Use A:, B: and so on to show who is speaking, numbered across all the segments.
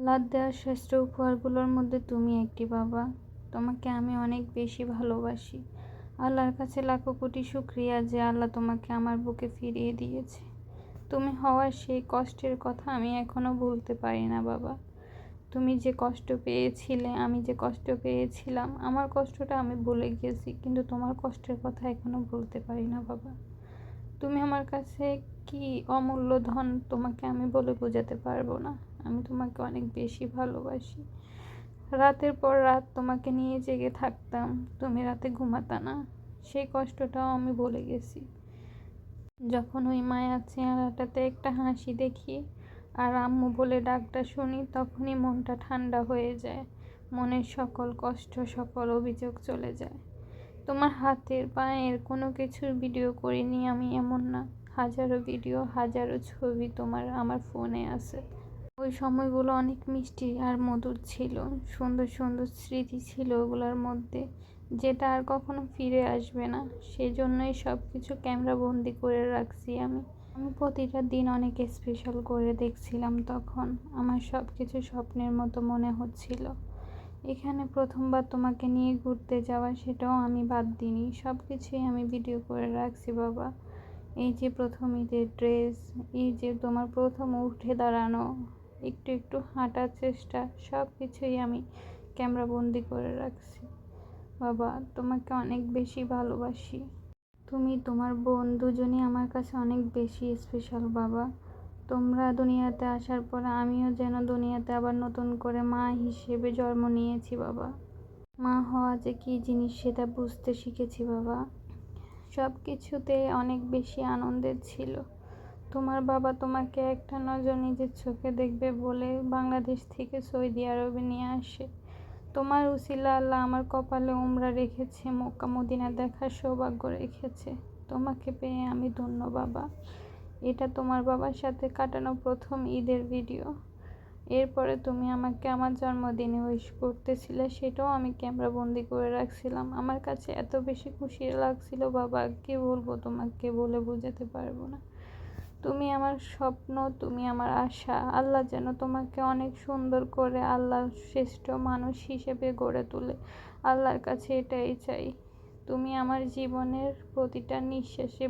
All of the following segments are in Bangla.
A: আল্লাহর দেওয়া শ্রেষ্ঠ উপহারগুলোর মধ্যে তুমি একটি বাবা। তোমাকে আমি অনেক বেশি ভালোবাসি। আল্লাহর কাছে লাখো কোটি শুক্রিয়া যে আল্লাহ তোমাকে আমার বুকে ফিরিয়ে দিয়েছে। তুমি হওয়ার সেই কষ্টের কথা আমি এখনও ভুলতে পারি না, বাবা। তুমি যে কষ্ট পেয়েছিলে, আমি যে কষ্ট পেয়েছিলাম, আমার কষ্টটা আমি ভুলে গিয়েছি, কিন্তু তোমার কষ্টের কথা এখনও ভুলতে পারি না, বাবা। তুমি আমার কাছে কি অমূল্য ধন তোমাকে আমি বলে বোঝাতে পারব না। আমি তোমাকে অনেক বেশি ভালোবাসি। রাতের পর রাত তোমাকে নিয়ে জেগে থাকতাম। তুমি রাতে ঘুমাতা না। সেই কষ্টটাও আমি বলে গেছি। যখন ওই মায়ার চেহারাটাতে একটা হাসি দেখি আর আম্মু বলে ডাকটা শুনি, তখনই মনটা ঠান্ডা হয়ে যায়। মনের সকল কষ্ট, সকল অভিযোগ চলে যায়। তোমার হাতের, পায়ের কোনো কিছুর ভিডিও করিনি আমি এমন না। হাজারো ভিডিও, হাজারো ছবি তোমার আমার ফোনে আছে। ওই সময়গুলো অনেক মিষ্টি আর মধুর ছিল, সুন্দর সুন্দর স্মৃতি ছিল ওগুলোর মধ্যে, যেটা আর কখনো ফিরে আসবে না। সেই জন্যই সব কিছু ক্যামেরা বন্দি করে রাখছি আমি। আমি প্রতিটা দিন অনেক স্পেশাল করে দেখছিলাম তখন, আমার সব কিছু স্বপ্নের মতো মনে হচ্ছিল। এখানে প্রথমবার তোমাকে নিয়ে ঘুরতে যাওয়া সেটাও আমি বাদ দিইনি সব কিছুই আমি ভিডিও করে রাখছি বাবা। এই যে প্রথম ঈদের ড্রেস, এই যে তোমার প্রথম উঠে দাঁড়ানো, একটু একটু হাঁটার চেষ্টা সব কিছুই আমি ক্যামেরা বন্দি করে রাখছি। বাবা, তোমাকে অনেক বেশি ভালোবাসি। তুমি, তোমার বোন দুজনই আমার কাছে অনেক বেশি স্পেশাল বাবা। তোমরা দুনিয়াতে আসার পর আমিও যেন দুনিয়াতে আবার নতুন করে মা হিসেবে জন্ম নিয়েছি, বাবা। মা হওয়া যে কী জিনিস সেটা বুঝতে শিখেছি, বাবা। সব কিছুতে অনেক বেশি আনন্দের ছিল। তোমার বাবা তোমাকে একটা নজর নিজের চোখে দেখবে বলে বাংলাদেশ থেকে সৌদি আরবে নিয়ে আসে। তোমার উসিলা আল্লাহ আমার কপালে উমরা রেখেছে, মক্কা মদিনা দেখার সৌভাগ্য রেখেছে। তোমাকে পেয়ে আমি ধন্য, বাবা। এটা তোমার বাবার সাথে কাটানো প্রথম ঈদের ভিডিও। এরপরে তুমি আমাকে আমার জন্মদিনে উইশ করতেছিলে, সেটাও আমি ক্যামেরা বন্দি করে রাখছিলাম। আমার কাছে এত বেশি খুশি লাগছিল, বাবা, কে বলব তোমাকে বলে বোঝাতে পারব না। তুমি আমার স্বপ্ন, তুমি আমার আশা, আল্লাহ যেন তোমাকে অনেক সুন্দর করে আল্লাহর শ্রেষ্ঠ মানুষ হিসেবে গড়ে তোলে। আল্লাহর কাছে এটাই চাই। তুমি আমার জীবনের প্রতিটা নিঃশ্বাসে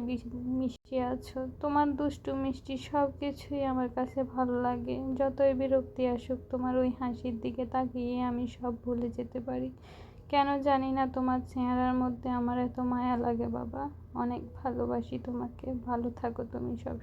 A: মিশে আছো। তোমার দুষ্টু মিষ্টি সব কিছুই আমার কাছে ভালো লাগে। যতই বিরক্তি আসুক, তোমার ওই হাসির দিকে তাকিয়ে আমি সব ভুলে যেতে পারি। কেন জানি না তোমার চেহারার মধ্যে আমার এত মায়া লাগে বাবা। অনেক ভালোবাসি তোমাকে। ভালো থাকো তুমি সব